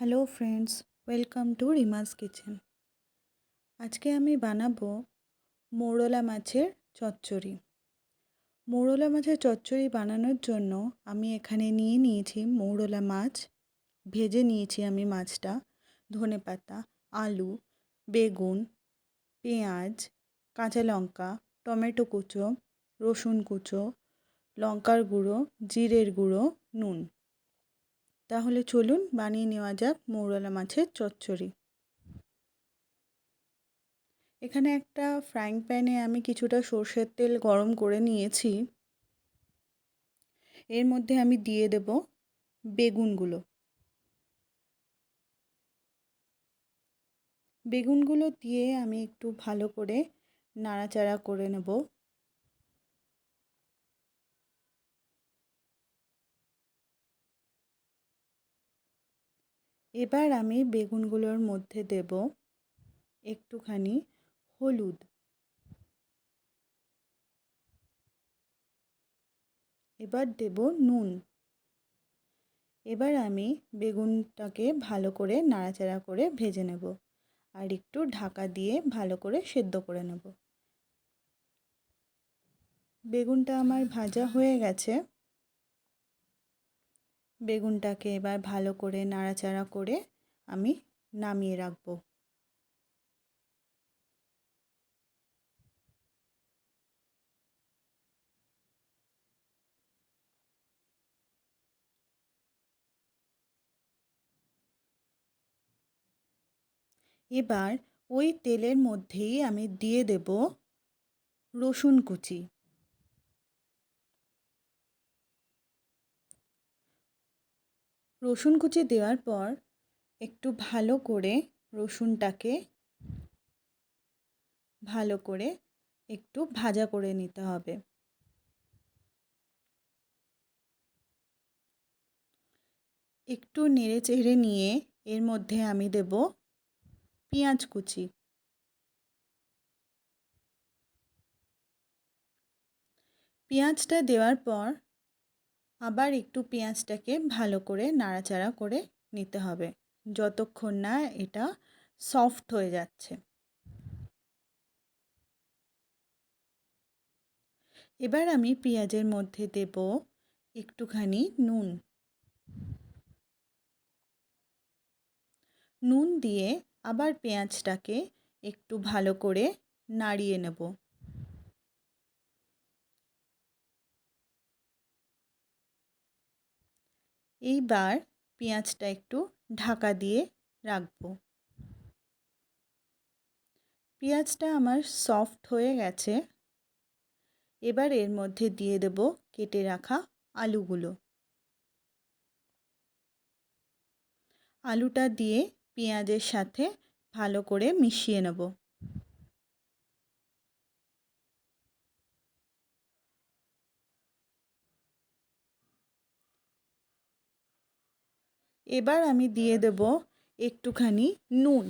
Hello friends welcome to Rima's kitchen আজকে আমি বানাবো মৌরলা মাছের চচ্চড়ি। মৌরলা মাছের চচ্চড়ি বানানোর জন্য আমি এখানে নিয়ে নিয়েছি মৌরলা মাছ। ভেজে নিয়েছি আমি মাছটা, ধনে পাতা, আলু, বেগুন, পেঁয়াজ, কাঁচা লঙ্কা, টমেটো কুচো, রসুন কুচো, লঙ্কার গুঁড়ো, জিরের গুঁড়ো, নুন। তাহলে চলুন বানিয়ে নেওয়া যাক মৌরলা মাছের চচ্চড়ি। এখানে একটা ফ্রাইং প্যানে আমি কিছুটা সর্ষের তেল গরম করে নিয়েছি। এর মধ্যে আমি দিয়ে দেব বেগুনগুলো। বেগুনগুলো দিয়ে আমি একটু ভালো করে নাড়াচাড়া করে নেব। এবার আমি বেগুনগুলোর মধ্যে দেব একটুখানি হলুদ। এবার দেব নুন। এবার আমি বেগুনটাকে ভালো করে নাড়াচাড়া করে ভেজে নেব আর একটু ঢাকা দিয়ে ভালো করে সেদ্ধ করে নেব। বেগুনটা আমার ভাজা হয়ে গেছে। বেগুনটাকে এবার ভালো করে নাড়াচাড়া করে আমি নামিয়ে রাখব। এবার ওই তেলের মধ্যেই আমি দিয়ে দেব রসুন কুচি। রসুন কুচি দেওয়ার পর একটু ভালো করে রসুনটাকে ভালো করে একটু ভাজা করে নিতে হবে। একটু নেড়ে চেড়ে নিয়ে এর মধ্যে আমি দেব পেঁয়াজ কুচি। পেঁয়াজটা দেওয়ার পর আবার একটু পেঁয়াজটাকে ভালো করে নাড়াচাড়া করে নিতে হবে। যতক্ষণ না এটা সফট হয়ে যাচ্ছে। এবার আমি পেঁয়াজের মধ্যে দেব একটুখানি নুন। নুন দিয়ে আবার পেঁয়াজটাকে একটু ভালো করে নাড়িয়ে নেব। এইবার পেঁয়াজটা একটু ঢাকা দিয়ে রাখব। পেঁয়াজটা আমার সফট হয়ে গেছে। এবার এর মধ্যে দিয়ে দেব কেটে রাখা আলুগুলো। আলুটা দিয়ে পেঁয়াজের সাথে ভালো করে মিশিয়ে নেব। এবার আমি দিয়ে দেব একটুখানি নুন।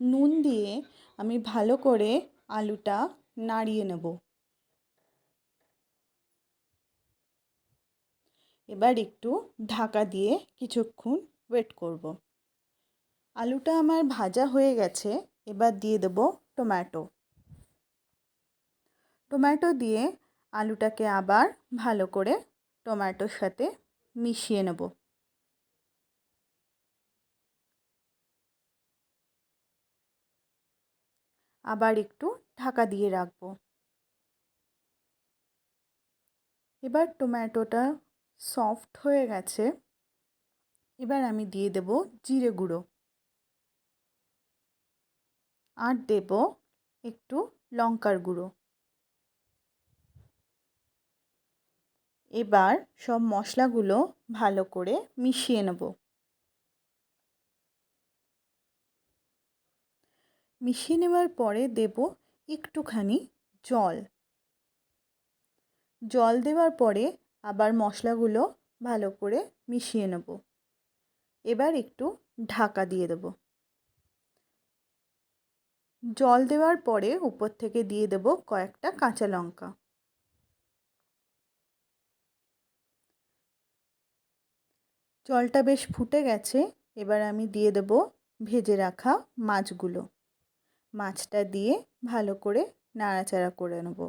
নুন দিয়ে আমি ভালো করে আলুটা নাড়িয়ে নেব। এবার একটু ঢাকা দিয়ে কিছুক্ষণ ওয়েট করব। আলুটা আমার ভাজা হয়ে গেছে, এবার দিয়ে দেব টমেটো। টমেটো দিয়ে আলুটাকে আবার ভালো করে টমেটোর সাথে মিশিয়ে নেব। আবার একটু ঢাকা দিয়ে রাখব। এবার টমেটোটা সফট হয়ে গেছে। এবার আমি দিয়ে দেব জিরে গুঁড়ো। আর দেব একটু লঙ্কার গুঁড়ো। এবার সব মশলাগুলো ভালো করে মিশিয়ে নেব। মিশিয়ে নেওয়ার পরে দেব একটুখানি জল। জল দেওয়ার পরে আবার মশলাগুলো ভালো করে মিশিয়ে নেব। এবার একটু ঢাকা দিয়ে দেব। জল দেওয়ার পরে উপর থেকে দিয়ে দেব কয়েকটা কাঁচা লঙ্কা। জলটা বেশ ফুটে গেছে। এবার আমি দিয়ে দেব ভেজে রাখা মাছগুলো। মাছটা দিয়ে ভালো করে নাড়াচাড়া করে নেব।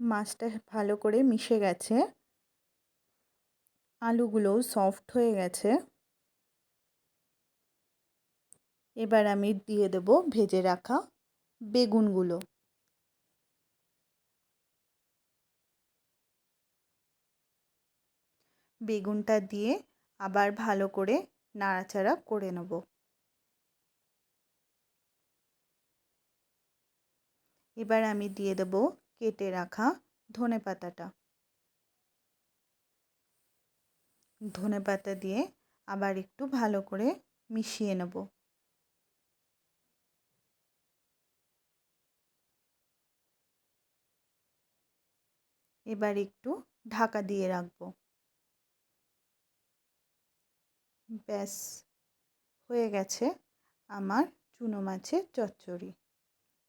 মাছটা ভালো করে মিশে গেছে। আলুগুলোও সফট হয়ে গেছে। এবার আমি দিয়ে দেব ভেজে রাখা বেগুনগুলো। বেগুনটা দিয়ে আবার ভালো করে নাড়াচাড়া করে নেব। এবার আমি দিয়ে দেব কেটে রাখা ধনে পাতাটা। ধনে পাতা দিয়ে আবার একটু ভালো করে মিশিয়ে নেব। এবার একটু ঢাকা দিয়ে রাখব। ব্যাস, হয়ে গেছে আমার চুনো মাছের চচ্চড়ি।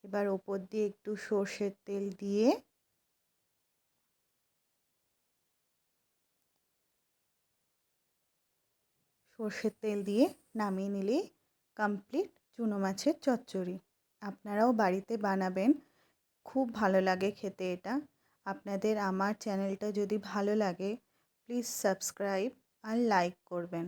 এবার ওপর দিয়ে একটু সর্ষের তেল দিয়ে সর্ষের তেল দিয়ে নামিয়ে নিলেই কমপ্লিট চুনো মাছের চচ্চড়ি। আপনারাও বাড়িতে বানাবেন, খুব ভালো লাগে খেতে এটা। আপনাদের আমার চ্যানেলটা যদি ভালো লাগে প্লিজ সাবস্ক্রাইব আর লাইক করবেন।